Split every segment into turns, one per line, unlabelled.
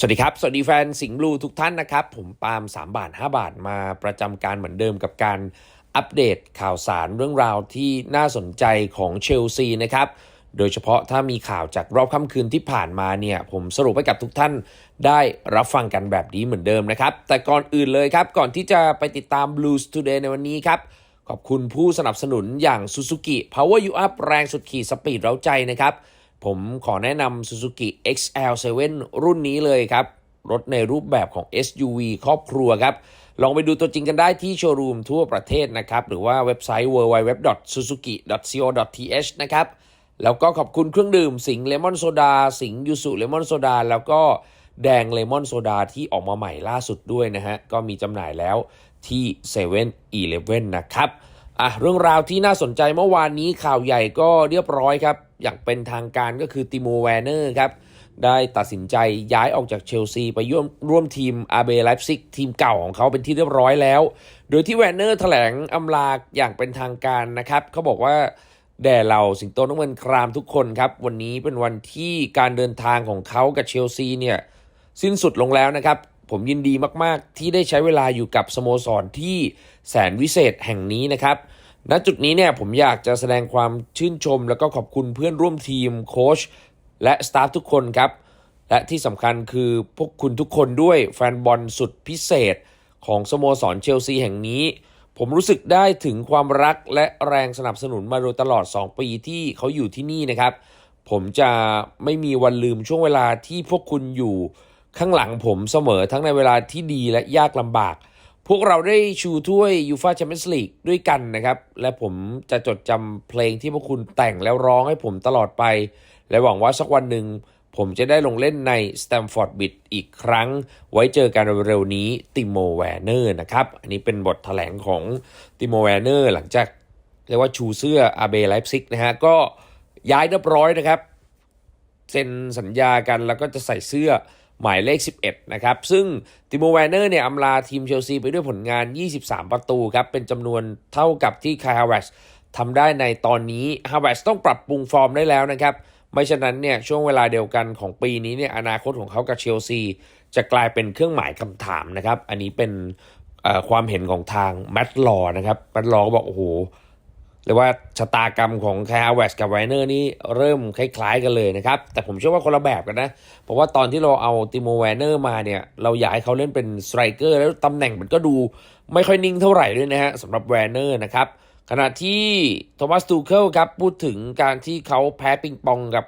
สวัสดีครับ สวัสดีแฟนสิงห์บลูทุกท่านนะครับ ผมปาล์ม3 บาท 5 บาทมาประจำการเหมือนเดิมกับการอัปเดตข่าวสารเรื่องราวที่น่าสนใจของเชลซีนะครับ โดยเฉพาะถ้ามีข่าวจากรอบค่ำคืนที่ผ่านมาเนี่ย ผมสรุปให้กับทุกท่านได้รับฟังกันแบบนี้เหมือนเดิมนะครับ แต่ก่อนอื่นเลยครับ ก่อนที่จะไปติดตาม Blues Today ในวันนี้ครับ ขอบคุณผู้สนับสนุนอย่าง Suzuki Power You Up แรงสุดขีดสปีดเร้าใจนะครับ ผมขอแนะนำ Suzuki XL7 รุ่นนี้เลยครับ รถในรูปแบบของ SUV ครอบครัวครับ ลองไปดูตัวจริงกันได้ที่โชว์รูมทั่วประเทศนะครับ หรือว่าเว็บไซต์ www.suzuki.co.th นะครับ แล้วก็ขอบคุณเครื่องดื่มสิงเลมอนโซดาสิงยูสุเลมอนโซดาแล้วก็แดงเลมอนโซดาที่ออกมาใหม่ล่าสุดด้วยนะฮะ ก็มีจำหน่ายแล้วที่7 e เ e ่ e อนะครับอะเรื่องราวที่น่าสนใจเมื่อวานนี้ข่าวใหญ่ก็เรียบร้อยครับ อย่างเป็นทางการก็คือติโมแวนเนอร์ครับ ได้ตัดสินใจย้ายออกจากเชลซีไปร่วมร่วมทีมอาเบไลฟ์ซิกทีมเก่าของเขาเป็นที่เรียบร้อยแล้ว โดยที่แวนเนอร์แถลงอำลาอย่างเป็นทางการนะครับเขาบอกว่าแด่เราสิงโตน้ำเงินครามทุกคนครับ วันนี้เป็นวันที่การเดินทางของเขากับเชลซีเนี่ยสิ้นสุดลงแล้วนะครับ ผมยินดีมาก ๆ ที่ได้ใช้เวลาอยู่กับสโมสรที่แสนวิเศษแห่งนี้นะครับ ณจุดนี้เนี่ยผมอยากจะแสดงความชื่นชม แล้วก็ขอบคุณเพื่อนร่วมทีมโค้ชและสตาฟทุกคนครับ และที่สำคัญคือพวกคุณทุกคนด้วยแฟนบอลสุดพิเศษของสโมสรเชลซีแห่งนี้ ผมรู้สึกได้ถึงความรักและแรงสนับสนุนมาโดยตลอด 2 ปีที่เขาอยู่ที่นี่นะครับ ผมจะไม่มีวันลืมช่วงเวลาที่พวกคุณอยู่ข้างหลังผมเสมอทั้งในเวลาที่ดีและยากลำบาก พวกเราได้ชูถ้วยยูฟาแชมเปี้ยนส์ลีกด้วยกันนะครับ และผมจะจดจำเพลงที่พวกคุณแต่งแล้วร้องให้ผมตลอดไป และหวังว่าสักวันหนึ่งผมจะได้ลงเล่นใน Stamford b r i d อีกครั้ง ไว้เจอกันเร็วๆนี้ติโมแวนเนอร์นะครับ อันนี้เป็นบทแถลงของติโมแวนเนอร์หลังจากเรียกว่าชูเสื้ออาเบไลฟ์ซิกนะฮะ ก็ย้ายเรียบร้อยนะครับ เซ็นสัญญากันแล้วก็จะใส่เสื้อ หมายเลข 11 นะครับ ซึ่งติโมแวนเนอร์เนี่ยอำลาทีมเชลซีไปด้วยผลงาน 23 ประตูครับ เป็นจำนวนเท่ากับที่คายฮาวเวสทำได้ในตอนนี้ฮาวเวสต้องปรับปรุงฟอร์มได้แล้วนะครับ ไม่ฉะนั้นเนี่ยช่วงเวลาเดียวกันของปีนี้เนี่ยอนาคตของเขากับเชลซี จะกลายเป็นเครื่องหมายคำถามนะครับ อันนี้เป็นความเห็นของทางแมตต์ลอนะครับแมตต์ลอก็บอกโอ้โห เรียกว่าชะตากรรมของแคร์แวสกับไวเนอร์นี่เริ่มคล้าย ๆ กันเลยนะครับ แต่ผมเชื่อว่าคนละแบบกันนะ เพราะว่าตอนที่เราเอาติโมแวนเนอร์มาเนี่ย เราอยากให้เขาเล่นเป็นสไตรเกอร์แล้วตำแหน่งมันก็ดูไม่ค่อยนิ่งเท่าไหร่ด้วยนะฮะสำหรับแวนเนอร์นะครับ ขณะที่โทมัสตูเคิลครับพูดถึงการที่เขาแพ้ปิงปองกับ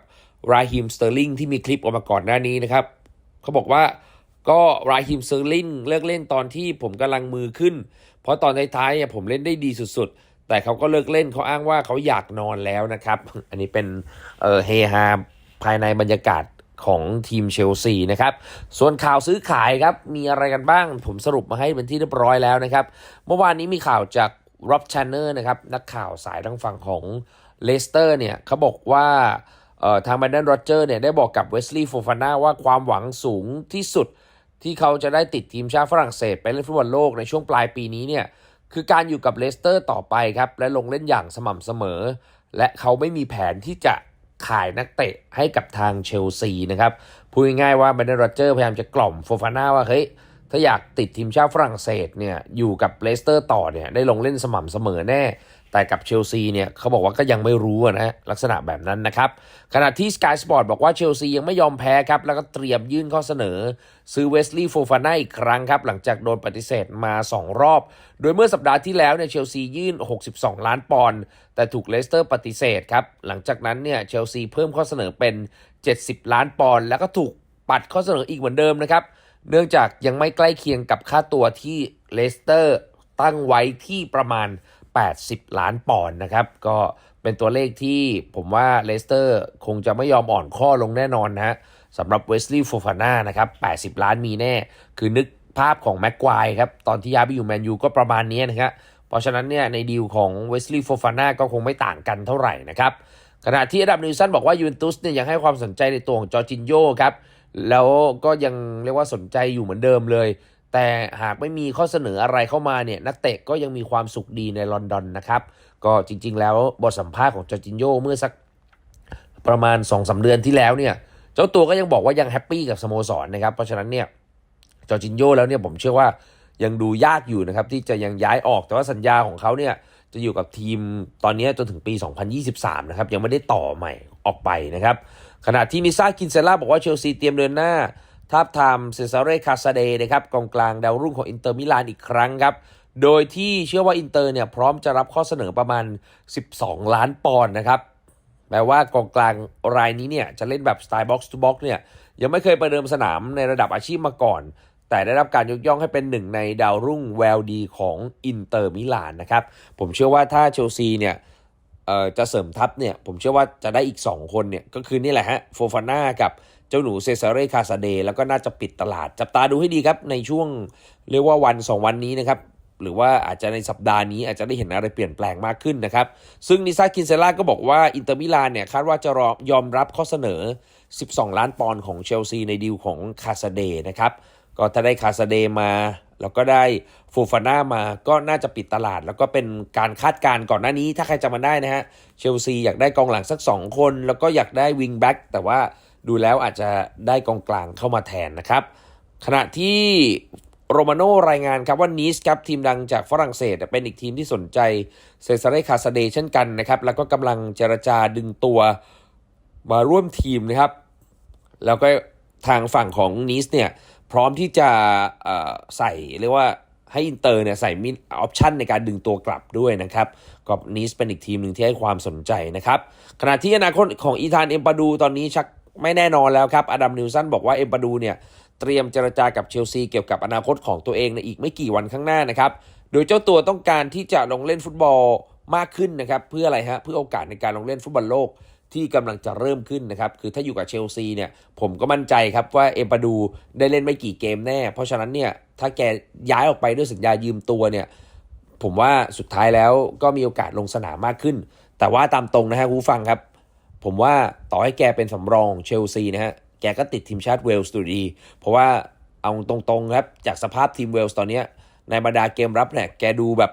ราฮิมสเตอร์ลิงที่มีคลิปออกมาก่อนหน้านี้นะครับเขาบอกว่าก็ราฮิมสเซอร์ลิงเลิกเล่นตอนที่ผมกำลังมือขึ้น เพราะตอนท้ายๆผมเล่นได้ดีสุดๆ แต่เขาก็เลิกเล่นเขาอ้างว่าเขาอยากนอนแล้วนะครับ อันนี้เป็นเเฮฮาภายในบรรยากาศของทีมเชลซีนะครับ ส่วนข่าวซื้อขายครับ มีอะไรกันบ้าง ผมสรุปมาให้เป็นที่เรียบร้อยแล้วนะครับ เมื่อวานนี้มีข่าวจากร็อบชันเนอร์นะครับ นักข่าวสายทางฝั่งของเลสเตอร์เนี่ยเขาบอกว่าทางแบนดอนโรเจอร์เนี่ยได้บอกกับเวสลีย์โฟฟาน่าว่าความหวังสูงที่สุดที่เขาจะได้ติดทีมชาติฝรั่งเศสไปเล่นฟุตบอลโลกในช่วงปลายปีนี้เนี่ย คือการอยู่กับเลสเตอร์ต่อไปครับและลงเล่นอย่างสม่ำเสมอ และเขาไม่มีแผนที่จะขายนักเตะให้กับทางเชลซีนะครับพูดง่ายๆว่าแบรนดอนโรเจอร์พยายามจะกล่อมโฟฟาน่าว่าเฮ้ยถ้าอยากติดทีมชาติฝรั่งเศสเนี่ยอยู่กับเลสเตอร์ต่อเนี่ยได้ลงเล่นสม่ำเสมอแน่ แต่กับเชลซีเนี่ยเขาบอกว่าก็ยังไม่รู้อะนะลักษณะแบบนั้นนะครับ ขณะที่ Sky Sport บอกว่าเชลซียังไม่ยอมแพ้ครับ แล้วก็เตรียมยื่นข้อเสนอ ซื้อเวสลีย์โฟฟาน่าอีกครั้งครับ หลังจากโดนปฏิเสธมา 2 รอบ โดยเมื่อสัปดาห์ที่แล้วเนี่ยเชลซียื่น 62 ล้านปอนด์แต่ถูกเลสเตอร์ปฏิเสธครับ หลังจากนั้นเนี่ยเชลซีเพิ่มข้อเสนอเป็น 70 ล้านปอนด์แล้วก็ถูกปัดข้อเสนออีกเหมือนเดิมนะครับเนื่องจากยังไม่ใกล้เคียงกับค่าตัวที่เลสเตอร์ตั้งไว้ที่ประมาณ 80 ล้านปอนด์นะครับ ก็เป็นตัวเลขที่ผมว่าเลสเตอร์คงจะไม่ยอมอ่อนข้อลงแน่นอนนะฮะสำหรับเวสลีย์โฟฟาน่านะครับ 80 ล้านมีแน่ คือนึกภาพของแม็กควายครับ ตอนที่ย้ายไปอยู่แมนยูก็ประมาณนี้นะครับเพราะฉะนั้นเนี่ยในดีลของเวสลีย์โฟฟาน่าก็คงไม่ต่างกันเท่าไหร่นะครับขณะที่อดัมนิวสันบอกว่ายูเวนตุสเนี่ยยังให้ความสนใจในตัวของจอร์จินโยครับแล้วก็ยังเรียกว่าสนใจอยู่เหมือนเดิมเลย แต่หากไม่มีข้อเสนออะไรเข้ามาเนี่ยนักเตะก็ยังมีความสุขดีในลอนดอนนะครับ ก็จริง ๆ แล้วบทสัมภาษณ์ของจอร์จินโยเมื่อสักประมาณ2อสาเดือนที่แล้วเนี่ยเจ้าตัวก็ยังบอกว่ายังแฮปปี้กับสโมสรนะครับ เพราะฉะนั้นเนี่ยจอร์จินโยแล้วเนี่ยผมเชื่อว่ายังดูยากอยู่นะครับที่จะยังย้ายออกแต่ว่าสัญญาของเขาเนี่ยจะอยู่กับทีมตอนนี้จนถึงปี 2023 นะครับยังไม่ได้ต่อใหม่ออกไปนะครับขณะที่นิซ่าคินเซล่าบอกว่าเชลซีเตรียมเดินหน้า ทาบทามเซซาเรคาซาเดนะครับกองกลางดาวรุ่งของอินเตอร์มิลานอีกครั้งครับ โดยที่เชื่อว่าอินเตอร์เนี่ยพร้อมจะรับข้อเสนอประมาณ 12 ล้านปอนด์นะครับแม้ว่ากองกลางรายนี้เนี่ยจะเล่นแบบสไตล์บ็อกซ์ทูบ็อกซ์เนี่ยยังไม่เคยประเดิมสนามในระดับอาชีพมาก่อน แต่ได้รับการยกย่องให้เป็นหนึ่งในดาวรุ่งแววดีของอินเตอร์มิลานนะครับ ผมเชื่อว่าถ้าเชลซีเนี่ย จะเสริมทัพเนี่ยผมเชื่อว่าจะได้อีก 2 คนเนี่ยก็คือนี่แหละฮะโฟฟาน่ากับเจ้าหนูเซซาเรคาซาเดแล้วก็น่าจะปิดตลาด จับตาดูให้ดีครับในช่วงเรียกว่าวัน 2 วันนี้นะครับหรือว่าอาจจะในสัปดาห์นี้อาจจะได้เห็นอะไรเปลี่ยนแปลงมากขึ้นนะครับ ซึ่งนิซาคินเซล่าก็บอกว่าอินเตอร์มิลานเนี่ยคาดว่าจะรอยอมรับข้อเสนอ 12 ล้านปอนด์ของเชลซีในดีลของคาซาเดนะครับ ก็ถ้าได้คาซาเดมา แล้วก็ได้ฟูฟาน่ามาก็น่าจะปิดตลาด แล้วก็เป็นการคาดการณ์ก่อนหน้านี้ ถ้าใครจำมันได้นะฮะเชลซีอยากได้กองหลังสัก 2 คน แล้วก็อยากได้วิงแบ็กแต่ว่าดูแล้วอาจจะได้กองกลางเข้ามาแทนนะครับขณะที่โรมาโนรายงานครับว่านีสครับทีมดังจากฝรั่งเศสเป็นอีกทีมที่สนใจเซซาเรคาซาเดเช่นกันนะครับ แล้วก็กำลังเจรจาดึงตัวมาร่วมทีมนะครับ แล้วก็ทางฝั่งของนีสเนี่ย พร้อมที่จะใส่เรียกว่าให้อินเตอร์เนี่ยใส่มิออปชันในการดึงตัวกลับด้วยนะครับก็นีสเป็นอีกทีมหนึ่งที่ให้ความสนใจนะครับขณะที่อนาคตของอีธานเอ็มปาดูตอนนี้ชักไม่แน่นอนแล้วครับอดัมนิวสันบอกว่าเอ็มปาดูเนี่ยเตรียมเจรจากับเชลซีเกี่ยวกับอนาคตของตัวเองในอีกไม่กี่วันข้างหน้านะครับโดยเจ้าตัวต้องการที่จะลงเล่นฟุตบอลมากขึ้นนะครับเพื่ออะไรฮะเพื่อโอกาสในการลงเล่นฟุตบอลโลก ที่กำลังจะเริ่มขึ้นนะครับ คือถ้าอยู่กับเชลซีเนี่ยผมก็มั่นใจครับว่าเอ็มปาดูได้เล่นไม่กี่เกมแน่ เพราะฉะนั้นเนี่ยถ้าแกย้ายออกไปด้วยสัญญายืมตัวเนี่ยผมว่าสุดท้ายแล้วก็มีโอกาสลงสนามมากขึ้น แต่ว่าตามตรงนะฮะคุณผู้ฟังครับ ผมว่าต่อให้แกเป็นสำรองเชลซีนะฮะแกก็ติดทีมชาติเวลส์อยู่ดี เพราะว่าเอาตรงๆครับจากสภาพทีมเวลส์ตอนนี้ในบรรดาเกมรับเนี่ยแกดูแบบ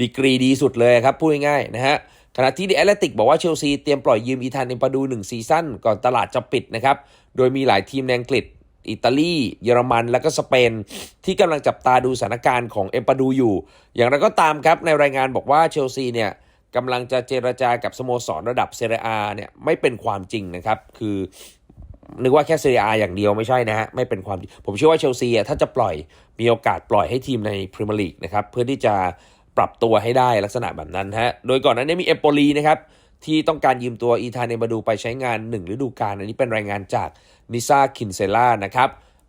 ดีกรีดีสุดเลยครับพูดง่ายๆนะฮะ ณะที่เดิแอตเลติกบอกว่าเชลซีเตรียมปล่อยยืมอีธานเอ็มปาดู1ซีซั่นก่อนตลาดจะปิดนะครับ โดยมีหลายทีมในอังกฤษ อิตาลี เยอรมัน และก็สเปน ที่กำลังจับตาดูสถานการณ์ของเอ็มปาดูอยู่ อย่างไรก็ตามครับในรายงานบอกว่าเชลซีเนี่ยกำลังจะเจรจากับสโมสรระดับเซเรียเนี่ยไม่เป็นความจริงนะครับ คือนึกว่าแค่เซเรียอาอย่างเดียวไม่ใช่นะฮะไม่เป็นความจริงผมเชื่อว่าเชลซีอะถ้าจะปล่อยมีโอกาสปล่อยให้ทีมในพรีเมียร์ลีกนะครับเพื่อที่จะ ปรับตัวให้ได้ลักษณะแบบนั้นฮะ โดยก่อนหนั้นมีเอมโปลีนะครับที่ต้องการยืมตัวอีธานเนมาดูไปใช้งาน 1 ฤดูกาลอันนี้เป็นรายงานจากนิซาคินเซล่านะครับ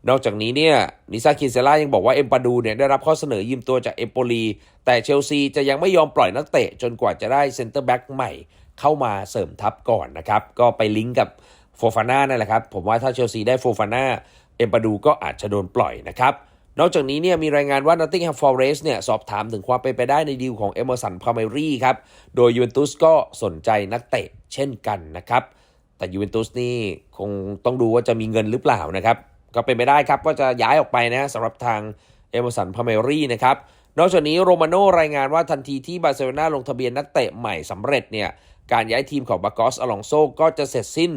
นอกจากนี้เนี่ยนิซาคินเซล่ายังบอกว่าเอ็มปาดูเนี่ยได้รับข้อเสนอยืมตัวจากเอมโปลีแต่เชลซีจะยังไม่ยอมปล่อยนักเตะ จนกว่าจะได้เซ็นเตอร์แบ็กใหม่เข้ามาเสริมทัพก่อนนะครับ ก็ไปลิงก์กับโฟฟาน่านั่นแหละครับ ผมว่าถ้าเชลซีได้โฟฟาน่าเอ็มปาดูก็อาจจะโดนปล่อยนะครับ นอกจากนี้เนี่ยมีรายงานว่า Nottingham Forest เนี่ยสอบถามถึงความเป็นไปได้ในดีลของเอเมอร์สันพาเมรีครับ โดยยูเวนตุสก็สนใจนักเตะเช่นกันนะครับ แต่ยูเวนตุสนี่คงต้องดูว่าจะมีเงินหรือเปล่านะครับ ก็เป็นไปได้ครับว่าจะย้ายออกไปนะสำหรับทางเอเมอร์สันพาเมรีนะครับ นอกจากนี้โรมาโนรายงานว่าทันทีที่บาร์เซโลนาลงทะเบียนนักเตะใหม่สำเร็จเนี่ยการย้ายทีมของบากอสอลองโซก็จะเสร็จสิ้น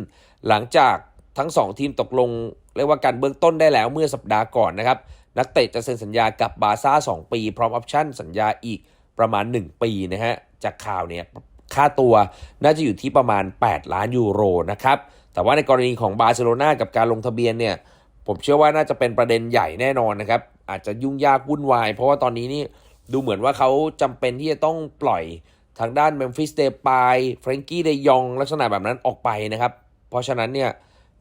หลังจากทั้ง 2 ทีมตกลงเรียกว่าการเบื้องต้นได้แล้วเมื่อสัปดาห์ก่อนนะครับ นักเตะจะเซ็นสัญญากับบาร์ซ่า 2 ปี พร้อมออปชั่นสัญญาอีกประมาณ 1 ปีนะฮะ จากข่าวเนี่ยค่าตัวน่าจะอยู่ที่ประมาณ 8 ล้านยูโรนะครับ แต่ว่าในกรณีของบาร์เซโลนากับการลงทะเบียนเนี่ย ผมเชื่อว่าน่าจะเป็นประเด็นใหญ่แน่นอนนะครับ อาจจะยุ่งยากวุ่นวาย เพราะว่าตอนนี้นี่ดูเหมือนว่าเขาจำเป็นที่จะต้องปล่อยทางด้านเมมฟิสเดปายเฟรงกี้เดยองลักษณะแบบนั้นออกไปนะครับ เพราะฉะนั้นเนี่ย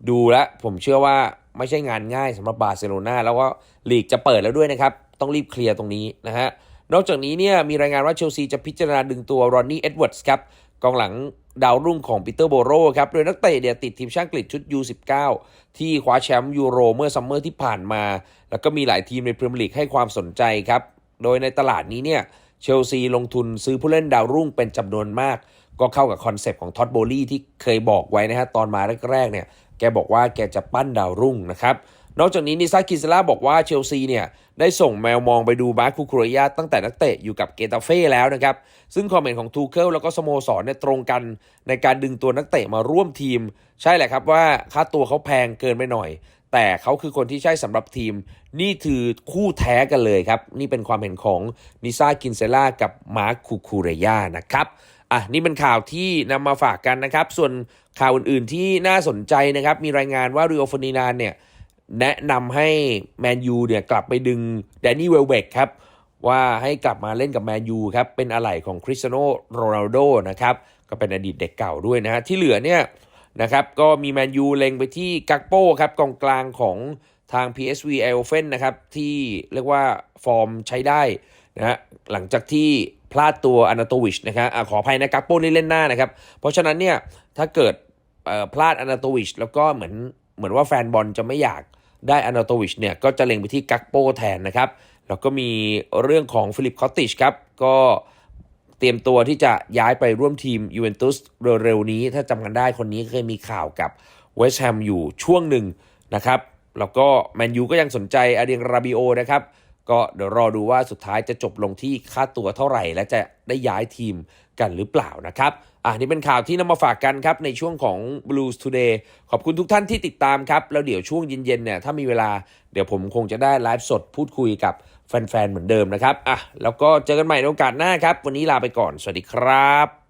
ดูแล้วผมเชื่อว่า ไม่ใช่งานง่ายสำหรับบาร์เซโลนาแล้วก็ลีกจะเปิดแล้วด้วยนะครับ ต้องรีบเคลียร์ตรงนี้นะฮะนอกจากนี้เนี่ยมีรายงานว่าเชลซีจะพิจารณาดึงตัวรอนนี่เอ็ดเวิร์ดส์ครับกองหลังดาวรุ่งของปีเตอร์โบโรครับ โดยนักเตะเนี่ยติดทีมชาติอังกฤษชุด U19 ที่คว้าแชมป์ยูโรเมื่อซัมเมอร์ที่ผ่านมา แล้วก็มีหลายทีมในพรีเมียร์ลีกให้ความสนใจครับ โดยในตลาดนี้เนี่ยเชลซีลงทุนซื้อผู้เล่นดาวรุ่งเป็นจำนวนมาก ก็เข้ากับคอนเซปต์ของท็อตโบลี่ที่เคยบอกไว้นะฮะตอนมาแรกๆเนี่ย กบอกว่าแกจะปั้นดาวรุ่งนะครับนอกจากนี้นิซากิซาร่าบอกว่าเชลซีเนี่ยได้ส่งแมวมองไปดูมาร์คคูคูเรยาตั้งแต่นักเตะอยู่กับเกตาเฟ่แล้วนะครับซึ่งคอมเมนต์ของทูเคิลแล้วก็สโมสรเนี่ยตรงกันในการดึงตัวนักเตะมาร่วมทีม ใช่แหละครับว่าค่าตัวเขาแพงเกินไปหน่อย แต่เขาคือคนที่ใช่สำหรับทีม นี่คือคู่แท้กันเลยครับ นี่เป็นความเห็นของนิซากินเซล่ากับมาร์คคูคูเรยานะครับอะนี่เป็นข่าวที่นำมาฝากกันนะครับ ส่วน ข่าวอื่นๆที่น่าสนใจนะครับ มีรายงานว่าเริโอฟอนินานเนี่ย แนะนำให้แมนยูเนี่ยกลับไปดึงแดนนี่เวลเบกครับ ว่าให้กลับมาเล่นกับแมนยูครับ เป็นอะไหล่ของคริสเตียโนโรนัลโดนะครับ ก็เป็นอดีตเด็กเก่าด้วยนะฮะ ที่เหลือเนี่ยนะครับก็มีแมนยูเล็งไปที่กักโป้ครับกองกลางของทาง PSV e i o f e n นะครับที่เรียกว่าฟอร์มใช้ได้นะฮะหลังจากที่พลาดตัวอนาโตวิชนะครับอขออภัยนะกักโป้นี่เล่นหน้านะครับ เพราะฉะนั้นเนี่ย ถ้าเกิดพลาดอนาโตวิชแล้วก็เหมือนเหมือนว่าแฟนบอลจะไม่อยากได้อนาโตวิชเนี่ยก็จะเล็งไปที่กักโปแทนนะครับ แล้วก็มีเรื่องของฟิลิปคอตติชครับก็เตรียมตัวที่จะย้ายไปร่วมทีมยูเวนตุสเร็วๆนี้ ถ้าจำกันได้คนนี้เคยมีข่าวกับเวสต์แฮมอยู่ช่วงหนึ่งนะครับ แล้วก็แมนยูก็ยังสนใจอาเดียงราบิโอนะครับ ก็เดี๋ยวรอดูว่าสุดท้ายจะจบลงที่ค่าตัวเท่าไหร่ และจะได้ย้ายทีมกันหรือเปล่านะครับ อะนี่เป็นข่าวที่นำมาฝากกันครับในช่วงของ Blues Today ขอบคุณทุกท่านที่ติดตามครับ แล้วเดี๋ยวช่วงเย็นๆเนี่ยถ้ามีเวลาเดี๋ยวผมคงจะได้ไลฟ์สดพูดคุยกับแฟนๆเหมือนเดิมนะครับอะแล้วก็เจอกันใหม่ในโอกาสหน้าครับ วันนี้ลาไปก่อน สวัสดีครับ